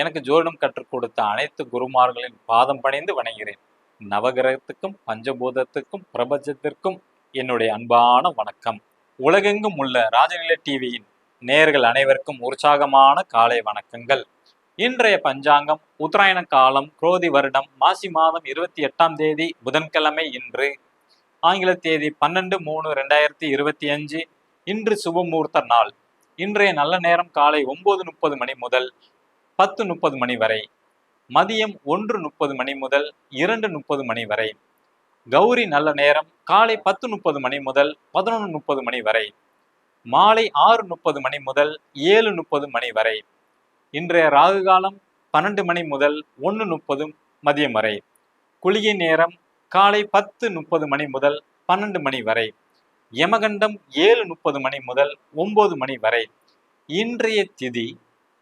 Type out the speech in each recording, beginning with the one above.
எனக்கு ஜோதிடம் கற்றுக் கொடுத்த அனைத்து குருமார்களின் பாதம் பணிந்து வணங்குகிறேன். நவகிரகத்துக்கும் பஞ்சபூதத்துக்கும் பிரபஞ்சத்திற்கும் என்னுடைய அன்பான வணக்கம். உலகெங்கும் உள்ள ராஜநிலை டிவியின் நேர்கள் அனைவருக்கும் உற்சாகமான காலை வணக்கங்கள். இன்றைய பஞ்சாங்கம் உத்தராயண காலம் குரோதி வருடம் மாசி மாதம் இருபத்தி எட்டாம் தேதி புதன்கிழமை இன்று. ஆங்கில தேதி பன்னெண்டு மூணு ரெண்டாயிரத்தி இருபத்தி அஞ்சு இன்று சுபமுகூர்த்த நாள். இன்றைய நல்ல நேரம் காலை ஒன்பது முப்பது மணி முதல் பத்து முப்பது மணி வரை மதியம் ஒன்று முப்பது மணி முதல் இரண்டு முப்பது மணி வரை கௌரி நல்ல நேரம் காலை பத்து முப்பது மணி முதல் பதினொன்று முப்பது மணி வரை மாலை ஆறு முப்பது மணி முதல் ஏழு முப்பது மணி வரை இன்றைய ராகு காலம் பன்னெண்டு மணி முதல் ஒன்று முப்பது மதியம் வரை குளிகை நேரம் காலை பத்து முப்பது மணி முதல் பன்னெண்டு மணி வரை யமகண்டம் ஏழு முப்பது மணி முதல் ஒன்பது மணி வரை இன்றைய திதி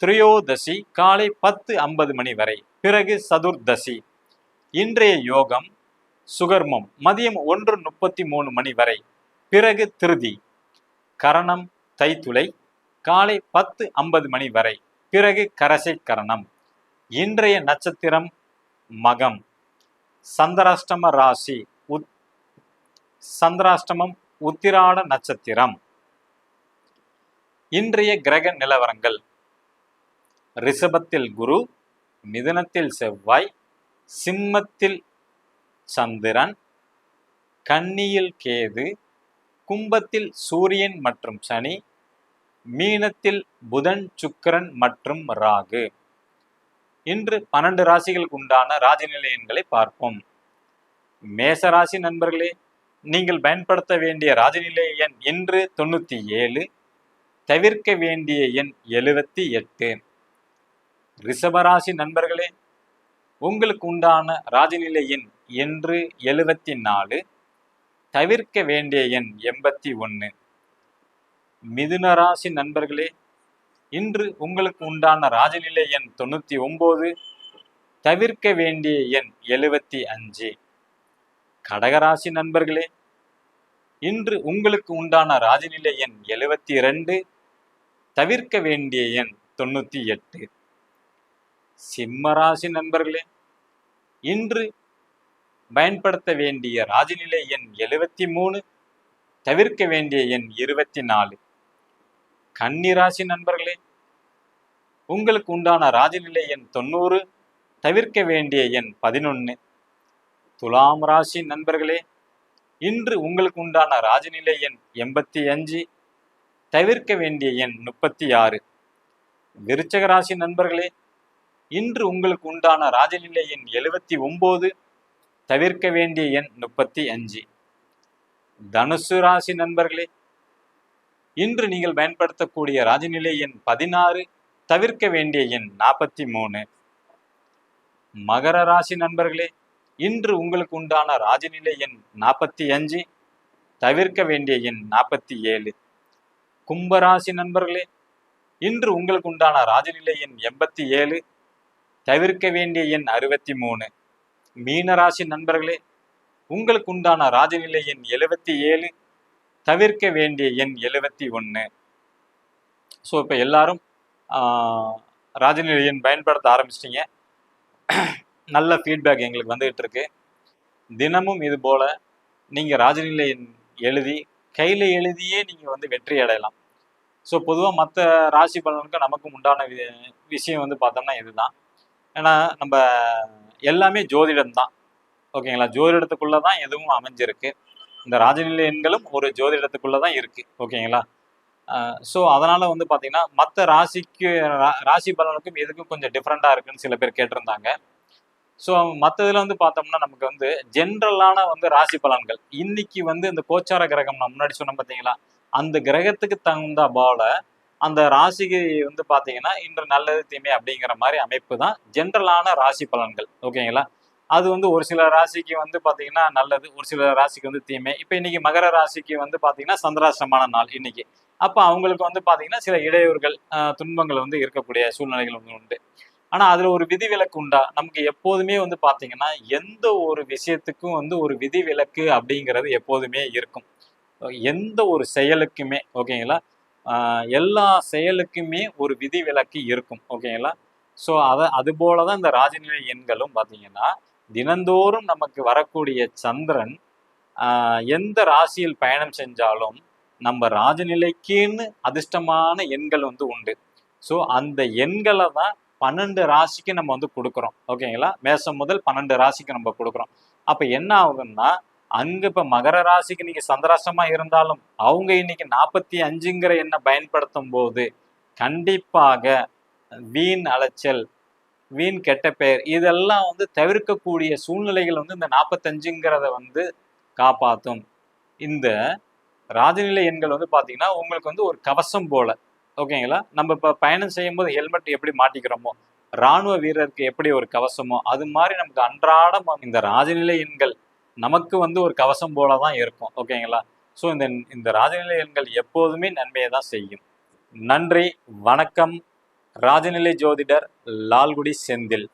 திரையோதசி காலை பத்து ஐம்பது மணி வரை பிறகு சதுர்தசி. இன்றைய யோகம் சுகர்மம் மதியம் ஒன்று முப்பத்தி மூணு மணி வரை பிறகு திருதி. கரணம் தைத்துளை காலை பத்து ஐம்பது மணி வரை பிறகு கரசை கரணம். இன்றைய நட்சத்திரம் மகம். சந்திராஷ்டம ராசி உத் சந்திராஷ்டமம் உத்திராட நட்சத்திரம். இன்றைய கிரக நிலவரங்கள். ரிஷபத்தில் குரு மிதனத்தில் செவ்வாய் சிம்மத்தில் சந்திரன் கன்னியில் கேது கும்பத்தில் சூரியன் மற்றும் சனி மீனத்தில் புதன் சுக்கிரன் மற்றும் ராகு. இன்று பன்னெண்டு ராசிகளுக்கு உண்டான ராஜநிலை எண்களை பார்ப்போம். மேச ராசி நண்பர்களே நீங்கள் பயன்படுத்த வேண்டிய ராஜநிலை எண் இன்று தொண்ணூற்றி ஏழு தவிர்க்க வேண்டிய எண் எழுவத்தி எட்டு. ரிஷபராசி நண்பர்களே உங்களுக்கு உண்டான ராஜநிலை எண் என்று எழுபத்தி நாலு தவிர்க்க வேண்டிய எண் எண்பத்தி ஒன்று மிதுன ராசி நண்பர்களே இன்று உங்களுக்கு உண்டான ராஜநிலை எண் தொண்ணூற்றி ஒம்பது தவிர்க்க வேண்டிய எண் எழுபத்தி அஞ்சு கடகராசி நண்பர்களே இன்று உங்களுக்கு உண்டான ராஜநிலை எண் எழுபத்தி ரெண்டு தவிர்க்க வேண்டிய எண் தொண்ணூற்றி எட்டு சிம்மராசி நண்பர்களே இன்று பயன்படுத்த வேண்டிய ராஜநிலை எண் எழுவத்தி மூணு தவிர்க்க வேண்டிய எண் இருபத்தி நாலு. கன்னிராசி நண்பர்களே உங்களுக்கு உண்டான ராஜநிலை எண் தொண்ணூறு தவிர்க்க வேண்டிய எண் பதினொன்று துலாம் ராசி நண்பர்களே இன்று உங்களுக்கு உண்டான ராஜநிலை எண் எண்பத்தி அஞ்சு தவிர்க்க வேண்டிய எண் முப்பத்தி ஆறு. விருச்சக ராசி நண்பர்களே இன்று உங்களுக்கு உண்டான ராஜநிலை எண் எழுவத்தி ஒன்பது தவிர்க்க வேண்டிய எண் முப்பத்தி அஞ்சு. தனுசு ராசி நண்பர்களே இன்று நீங்கள் பயன்படுத்தக்கூடிய ராஜநிலை எண் பதினாறு தவிர்க்க வேண்டிய எண் நாற்பத்தி மூணு. மகர ராசி நண்பர்களே இன்று உங்களுக்கு உண்டான ராஜநிலை எண் நாற்பத்தி அஞ்சு தவிர்க்க வேண்டிய எண் நாற்பத்தி ஏழு. கும்பராசி நண்பர்களே இன்று உங்களுக்கு உண்டான ராஜநிலை எண் எண்பத்தி ஏழு தவிர்க்க வேண்டிய எண் அறுபத்தி மூணு மீனராசி நண்பர்களே உங்களுக்கு உண்டான ராஜநிலை எண் எழுபத்தி ஏழு தவிர்க்க வேண்டிய எண் எழுபத்தி ஒன்று ஸோ இப்போ எல்லாரும் ராஜநிலை எண் பயன்படுத்த ஆரம்பிச்சிட்டிங்க. நல்ல ஃபீட்பேக் எங்களுக்கு வந்துகிட்டு இருக்கு. தினமும் இது போல் நீங்கள் ராஜநிலை எண் எழுதி கையில் எழுதியே நீங்கள் வந்து வெற்றி அடையலாம். ஸோ பொதுவாக மற்ற ராசி பலனுக்கு நமக்கும் உண்டான வி- விஷயம் வந்து பார்த்தோம்னா இதுதான். ஏன்னா நம்ம எல்லாமே ஜோதிடம் தான். ஓகேங்களா? ஜோதிடத்துக்குள்ள தான் எதுவும் அமைஞ்சிருக்கு. இந்த ராஜநிலை எண்களும் ஒரு ஜோதிடத்துக்குள்ளே தான் இருக்கு. ஓகேங்களா? ஸோ அதனால வந்து பார்த்தீங்கன்னா மற்ற ராசிக்கு ரா- ராசி பலனுக்கும் எதுக்கும் கொஞ்சம் டிஃப்ரெண்டாக இருக்குன்னு சில பேர் கேட்டிருந்தாங்க. ஸோ மற்றதுல வந்து பார்த்தோம்னா நமக்கு வந்து ஜென்ரலான வந்து ராசி பலன்கள். இன்னைக்கு வந்து இந்த கோச்சார கிரகம் நான் முன்னாடி சொன்னேன் பார்த்தீங்களா அந்த கிரகத்துக்கு தகுந்த போல அந்த ராசிக்கு வந்து பாத்தீங்கன்னா இன்று நல்லது தீமை அப்படிங்கிற மாதிரி அமைப்பு தான் ஜென்ரலான ராசி பலன்கள். ஓகேங்களா? அது வந்து ஒரு சில ராசிக்கு வந்து பாத்தீங்கன்னா நல்லது ஒரு சில ராசிக்கு வந்து தீமை. இப்போ இன்னைக்கு மகர ராசிக்கு வந்து பாத்தீங்கன்னா சந்திராசிரமான நாள் இன்னைக்கு. அப்போ அவங்களுக்கு வந்து பாத்தீங்கன்னா சில இடையூறுகள் துன்பங்கள் வந்து இருக்கக்கூடிய சூழ்நிலைகள் வந்து உண்டு. ஆனா அதுல ஒரு விதிவிலக்கு உண்டா? நமக்கு எப்போதுமே வந்து பாத்தீங்கன்னா எந்த ஒரு விஷயத்துக்கும் வந்து ஒரு விதிவிலக்கு அப்படிங்கிறது எப்போதுமே இருக்கும். எந்த ஒரு செயலுக்குமே ஓகேங்களா? எல்லா செயலுக்குமே ஒரு விதி விலக்கு இருக்கும் ஓகேங்களா? ஸோ அதை அது போல தான் இந்த ராஜநிலை எண்களும் பார்த்தீங்கன்னா தினந்தோறும் நமக்கு வரக்கூடிய சந்திரன் ஆஹ் எந்த ராசியில் பயணம் செஞ்சாலும் நம்ம ராஜநிலைக்குன்னு அதிர்ஷ்டமான எண்கள் வந்து உண்டு. ஸோ அந்த எண்களை தான் பன்னெண்டு ராசிக்கு நம்ம வந்து கொடுக்குறோம் ஓகேங்களா? மேசம் முதல் பன்னெண்டு ராசிக்கு நம்ம கொடுக்குறோம். அப்போ என்ன ஆகுதுன்னா அங்க இப்ப மகர ராசிக்கு நீங்க சந்திராசமா இருந்தாலும் அவங்க இன்னைக்கு நாற்பத்தி அஞ்சுங்கிற எண்ணை பயன்படுத்தும் போது கண்டிப்பாக வீண் அலைச்சல் வீண் கெட்ட பெயர் இதெல்லாம் வந்து தவிர்க்கக்கூடிய சூழ்நிலைகள் வந்து இந்த நாற்பத்தஞ்சுங்கிறத வந்து காப்பாற்றும் இந்த ராஜநிலை எண்கள் வந்து பார்த்தீங்கன்னா உங்களுக்கு வந்து ஒரு கவசம் போல. ஓகேங்களா? நம்ம இப்போ பயணம் செய்யும்போது ஹெல்மெட் எப்படி மாட்டிக்கிறோமோ ராணுவ வீரருக்கு எப்படி ஒரு கவசமோ அது மாதிரி நமக்கு அன்றாடம் இந்த ராஜநிலை எண்கள் நமக்கு வந்து ஒரு கவசம் போல தான் இருக்கும் ஓகேங்களா? ஸோ இந்த இந்த ராஜநிலை எண்கள் எப்போதுமே நன்மையை தான் செய்யும். நன்றி வணக்கம். ராஜநிலை ஜோதிடர் லால்குடி செந்தில்.